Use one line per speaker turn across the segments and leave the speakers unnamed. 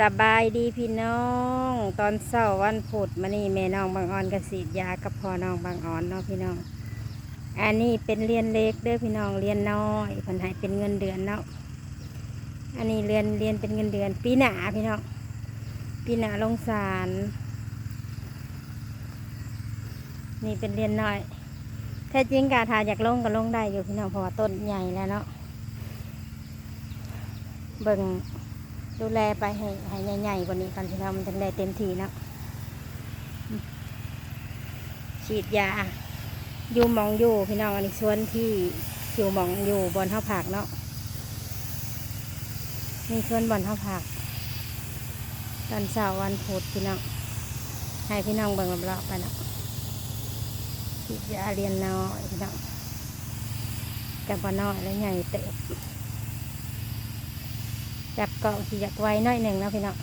สบายดีพี่น้อง ตอนเช้าวันพุธมานี่แม่น้องบางออนกสีดยากับพ่อน้องบางออนเนาะพี่น้อง อันนี้เป็นเรียนเล็กเด้อพี่น้องเรียนน้อยเพิ่นให้เป็นเงินเดือนเนาะอันนี้เรียนเรียนเป็นเงินเดือน ปีหนาพี่น้องปีหนาลงสารนี่เป็นเรียนน้อยแท้จริงกาทาอยากลงก็ลงได้อยู่พี่น้องเพราะว่าต้นใหญ่แล้วเนาะเบิ่ง ดูแลไปให้ให้ใหญ่ๆกว่านี้กันพี่น้องมันจะได้เต็มที่นะฉีดยาอยู่มองอยู่พี่น้องอันนี้ส่วนที่อยู่มองอยู่บนเท้าผักเนาะนี่ส่วนบนเท้าผักตอนเช้าวันพุธพี่น้องให้พี่น้องเบิ่งรอบๆไปเนาะฉีดยาเรียนน้อยพี่น้องกับบนน้อยแล้วใหญ่เติบ จับเกาะสิอยากไว้หน้อยหนึ่งนะพี่น้อง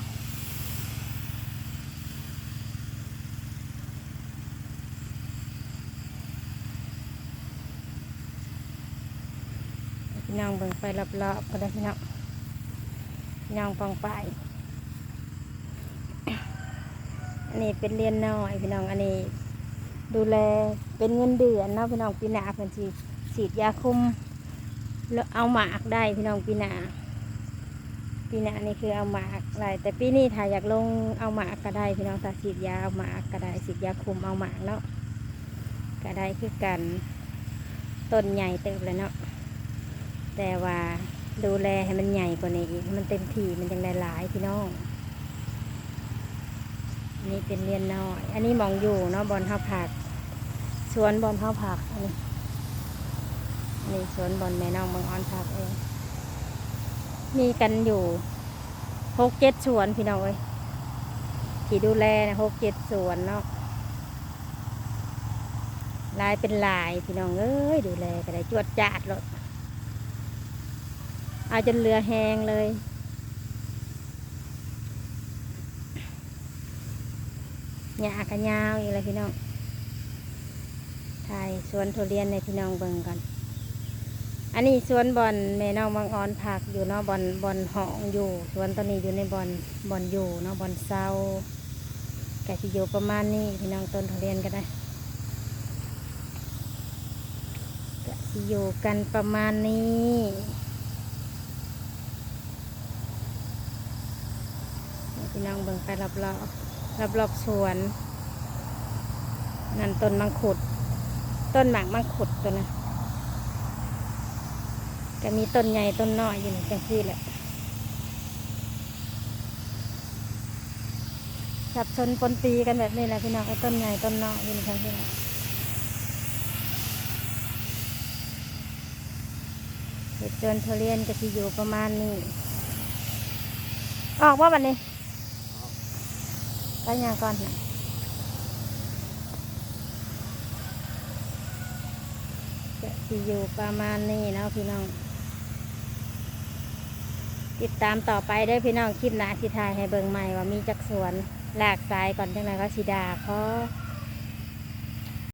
พี่น้องเบิ่งไปรอบๆก็ได้พี่น้องพี่น้องปองไปอันนี้เป็นเรียนน้อยพี่น้องอันนี้ ดูแลเป็นเงินเดือนเนาะพี่น้องปีหน้าเพิ่นสิฉีดยาคุมแล้วเอาหมากได้พี่น้องปีหน้า ปีหน้านี่คือเอาหมากอะไรแต่ปีนี้ถ้าอยากลงเอาหมากก็ได้พี่น้องถ้าฉีดยาเอาหมากก็ได้ฉีดยาคุมเอาหมากเนาะก็ได้คือกันต้นใหญ่เติบเลยเนาะแต่ว่าดูแลให้มันใหญ่กว่านี้อีกมันเต็มที่มันยังได้หลายพี่น้องอนนี่เป็นเรียนน้อย อันนี้มองอยู่เนาะบอลข้าวผักสวนบอลข้าวผักอันนี้อันนี้สวนบอลแม่น้องเมืองออนผักเอง มีกันอยู่หกเจ็ดสวนพี่น้องเอ้ยที่ดูแลนะหกเจ็ดสวนเนาะลายเป็นลายพี่น้องเอ้ยดูแลก็ได้จวดจาดเลยเอาจนเรือแหงเลยหญ้ากันยาวอีกแล้วพี่น้องถ่ายสวนทุเรียนในพี่น้องเบิ่งกัน อันนี้สวนบอลแม่น้องบางออนผักอยู่เนาะบอลบอลหองอยู่สวนตอนนี้อยู่ในบอลบอลอยู่เนาะบอลเศร้าแกสิอยู่ประมาณนี้พี่น้องต้นทุเรียนก็ได้กสิอยู่กันประมาณนี้พี่น้องเบิ่งไปรอบๆรอบรอบสวนนั่นต้นมังคุด ต้นหมากมังคุดตัวนะ ก็มีต้นใหญ่ต้นน้อยอยู่จังซี่แหละสับชนปนปีกันแบบนี้แหละพี่น้องไอ้ต้นใหญ่ต้นน้อยอยู่จังซี่แหละเห็ดจนทุเรียนก็สิอยู่ประมาณนี้ ออกว่าบันนี้ไปยังก่อนนะจะอยู่ประมาณนี้เนาะพี่น้อง ติดตามต่อไปได้พี่น้องคลิปหนาสิทายให้เบิงใหม่ว่ามีจักสวนหลากสายก่อนจังไรก็สิดาเขา